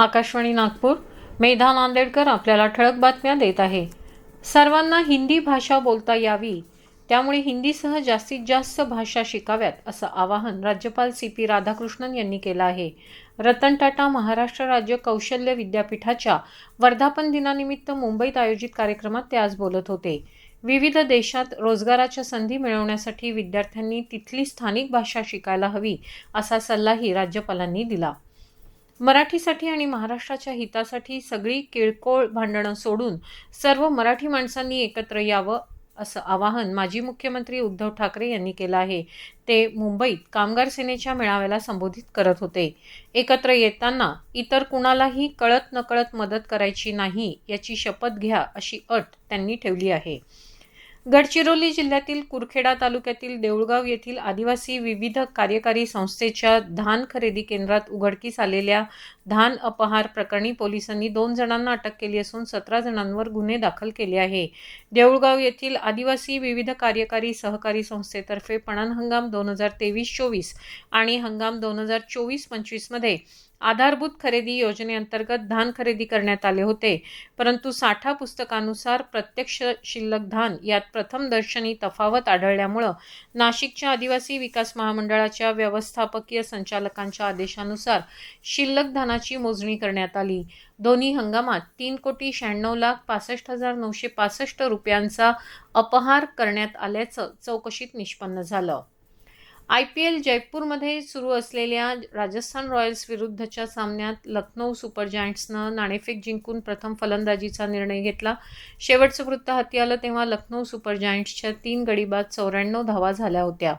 आकाशवाणी नागपूर. मेधा नांदेडकर आपल्याला ठळक बातम्या देत आहे. सर्वांना हिंदी भाषा बोलता यावी. त्यामुळे हिंदीसह जास्तीत जास्त भाषा शिकाव्यात असं आवाहन राज्यपाल सी पी राधाकृष्णन यांनी केलं आहे. रतन टाटा महाराष्ट्र राज्य कौशल्य विद्यापीठाच्या वर्धापन दिनानिमित्त मुंबईत आयोजित कार्यक्रमात ते आज बोलत होते. विविध देशात रोजगाराच्या संधी मिळवण्यासाठी विद्यार्थ्यांनी तिथली स्थानिक भाषा शिकायला हवी असा सल्लाही राज्यपालांनी दिला. मराठीसाठी आणि महाराष्ट्राच्या हितासाठी सगळी किळकोळ भांडणं सोडून सर्व मराठी माणसांनी एकत्र यावं असं आवाहन माजी मुख्यमंत्री उद्धव ठाकरे यांनी केलं आहे. ते मुंबईत कामगार सेनेच्या मेळाव्याला संबोधित करत होते. एकत्र येताना इतर कुणालाही कळत नकळत मदत करायची नाही याची शपथ घ्या अशी अट त्यांनी ठेवली आहे. गडचिरोली जिल्ह्यातील कुरखेडा तालुक्यातील देऊळगाव येथील आदिवासी विविध कार्यकारी संस्थेच्या धान खरेदी केंद्रात उघडकीस आलेल्या धान अपहार प्रकरणी पोलिसांनी दोन जणांना अटक केली असून सतरा जणांवर गुन्हे दाखल केले आहे. देऊळगाव येथील आदिवासी विविध कार्यकारी सहकारी संस्थेतर्फे पणन हंगाम दोन हजार तेवीस चोवीस आणि हंगाम दोन हजार चोवीस पंचवीसमध्ये आधारभूत खरेदी योजनेअंतर्गत धान खरेदी करण्यात आले होते. परंतु साठा पुस्तकानुसार प्रत्यक्ष शिल्लक धान यात प्रथम दर्शनी तफावत आढळल्यामुळं नाशिकच्या आदिवासी विकास महामंडळाच्या व्यवस्थापकीय संचालकांच्या आदेशानुसार शिल्लक धानाची मोजणी करण्यात आली. दोन्ही हंगामात तीन कोटी शहाण्णव लाख पासष्ट हजार नऊशे पासष्ट रुपयांचा अपहार करण्यात आल्याचं चौकशीत निष्पन्न झालं. आय पी एल जयपूरमध्ये सुरू असलेल्या राजस्थान रॉयल्स विरुद्धच्या सामन्यात लखनौ सुपर जायंट्सनं नाणेफेक जिंकून प्रथम फलंदाजीचा निर्णय घेतला. शेवटचं वृत्त हाती आलं तेव्हा लखनौ सुपर जायंट्सच्या तीन गडीबाद चौऱ्याण्णव धावा झाल्या होत्या.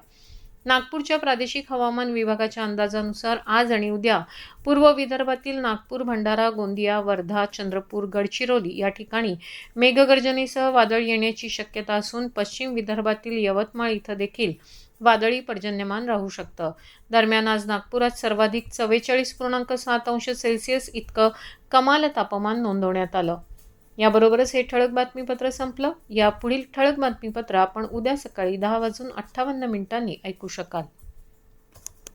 नागपूरच्या प्रादेशिक हवामान विभागाच्या अंदाजानुसार आज आणि उद्या पूर्व विदर्भातील नागपूर भंडारा गोंदिया वर्धा चंद्रपूर गडचिरोली या ठिकाणी मेघगर्जनेसह वादळ येण्याची शक्यता असून पश्चिम विदर्भातील यवतमाळ इथं देखील वादळी पर्जन्यमान राहू शकतं. दरम्यान आज नागपुरात सर्वाधिक चव्वेचाळीस पूर्णांक सात अंश सेल्सिअस इतकं कमाल तापमान नोंदवण्यात आलं. याबरोबरच हे ठळक बातमीपत्र संपलं. या पुढील ठळक बातमीपत्र आपण उद्या सकाळी दहा वाजून अठ्ठावन्न मिनिटांनी ऐकू शकाल.